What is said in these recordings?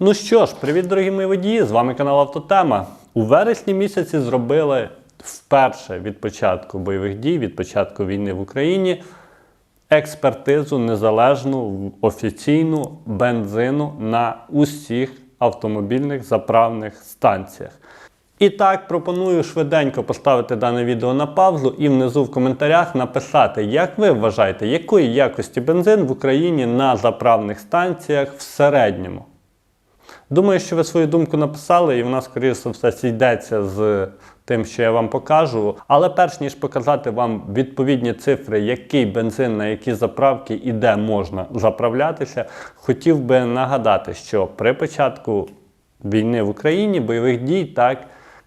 Ну що ж, привіт, дорогі мої водії! З вами канал Автотема. У вересні місяці зробили вперше від початку бойових дій, від початку війни в Україні експертизу незалежну офіційну бензину на усіх автомобільних заправних станціях. І так, пропоную швиденько поставити дане відео на паузу і внизу в коментарях написати, як ви вважаєте, якої якості бензин в Україні на заправних станціях в середньому. Думаю, що ви свою думку написали, і вона, скоріше все, зійдеться з тим, що я вам покажу. Але перш ніж показати вам відповідні цифри, який бензин на які заправки і де можна заправлятися, хотів би нагадати, що при початку війни в Україні, бойових дій, так,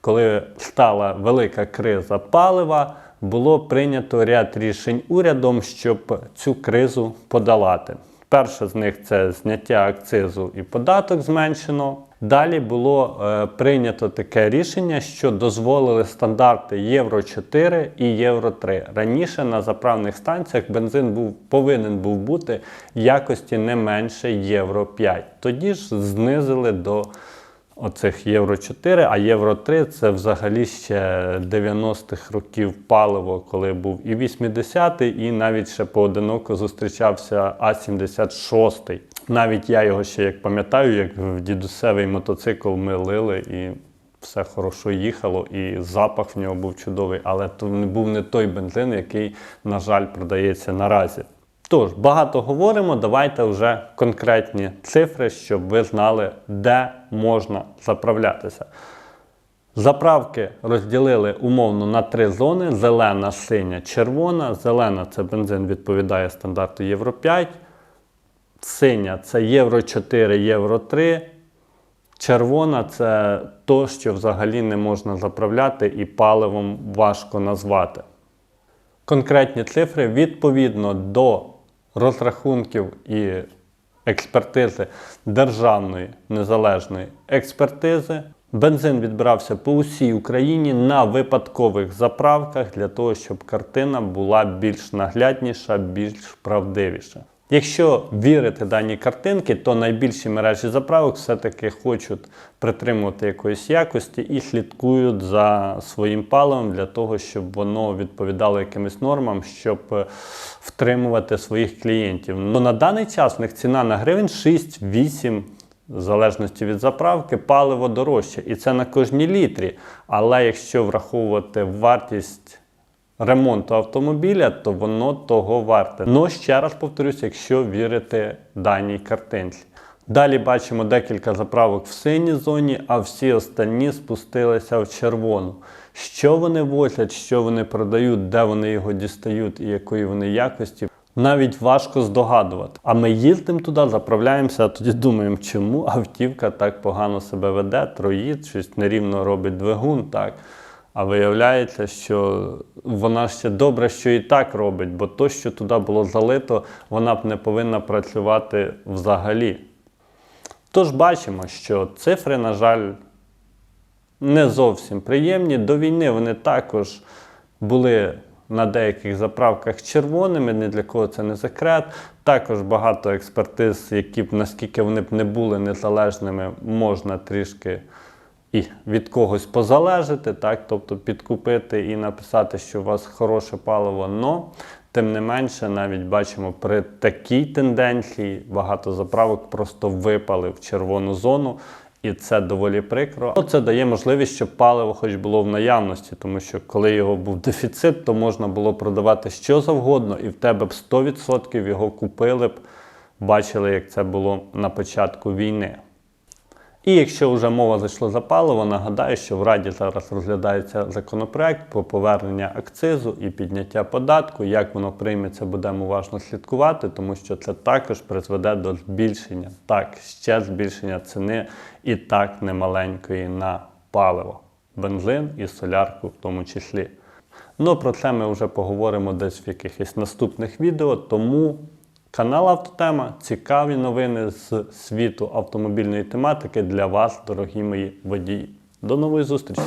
коли стала велика криза палива, було прийнято ряд рішень урядом, щоб цю кризу подолати. Перше з них це зняття акцизу і податок зменшено. Далі було е, прийнято таке рішення, що дозволили стандарти Євро 4 і Євро 3. Раніше на заправних станціях бензин був повинен був бути якості не менше Євро 5. Тоді ж знизили до оцих Євро 4, а Євро 3 це взагалі ще 90-х років паливо, коли був і 80-й, і навіть ще поодиноко зустрічався А-76. Навіть я його ще як пам'ятаю, як в дідусевий мотоцикл ми лили і все хорошо їхало, і запах в нього був чудовий, але то не був не той бензин, який, на жаль, продається наразі. Тож, багато говоримо, давайте вже конкретні цифри, щоб ви знали, де можна заправлятися. Заправки розділили умовно на три зони: зелена, синя, червона. Зелена це бензин відповідає стандарту Євро 5. Синя це Євро 4, Євро 3. Червона це то, що взагалі не можна заправляти і паливом важко назвати. Конкретні цифри відповідно до розрахунків і експертизи державної незалежної експертизи. Бензин відбирався по усій Україні на випадкових заправках для того, щоб картина була більш наглядніша, більш правдивіша. Якщо вірити даній картинки, то найбільші мережі заправок все-таки хочуть притримувати якоїсь якості і слідкують за своїм паливом для того, щоб воно відповідало якимось нормам, щоб е, втримувати своїх клієнтів. Ну на даний час в них ціна на гривень 6-8 в залежності від заправки, паливо дорожче. І це на кожній літрі. Але якщо враховувати вартість ремонту автомобіля, то воно того варте. Ну, ще раз повторюсь, якщо вірити даній картинці. Далі бачимо декілька заправок в синій зоні, а всі останні спустилися в червону. Що вони возять, що вони продають, де вони його дістають і якої вони якості. Навіть важко здогадувати. А ми їздимо туди, заправляємося, а тоді думаємо, чому автівка так погано себе веде, троїть, щось нерівно робить двигун. так. А виявляється, що вона ще добре, що і так робить, бо то, що туди було залито, вона б не повинна працювати взагалі. Тож бачимо, що цифри, на жаль, не зовсім приємні. До війни вони також були на деяких заправках червоними, ні для кого це не секрет. Також багато експертиз, які б наскільки вони б не були незалежними, можна трішки і від когось позалежати, так, тобто підкупити і написати, що у вас хороше паливо, но тим не менше, навіть бачимо, при такій тенденції багато заправок просто випали в червону зону. І це доволі прикро. Ну, Це дає можливість, щоб паливо хоч було в наявності, тому що коли його був дефіцит, то можна було продавати що завгодно, і в тебе б 100% його купили б, бачили, як це було на початку війни. І якщо вже мова зайшла за паливо, нагадаю, що в Раді зараз розглядається законопроект про повернення акцизу і підняття податку. Як воно прийметься, будемо уважно слідкувати, тому що це також призведе до збільшення, так, ще збільшення ціни і так немаленької на паливо, бензин і солярку в тому числі. Ну про це ми вже поговоримо десь в якихось наступних відео, тому. Канал Автотема цікаві новини з світу автомобільної тематики для вас, дорогі мої водії. До нової зустрічі!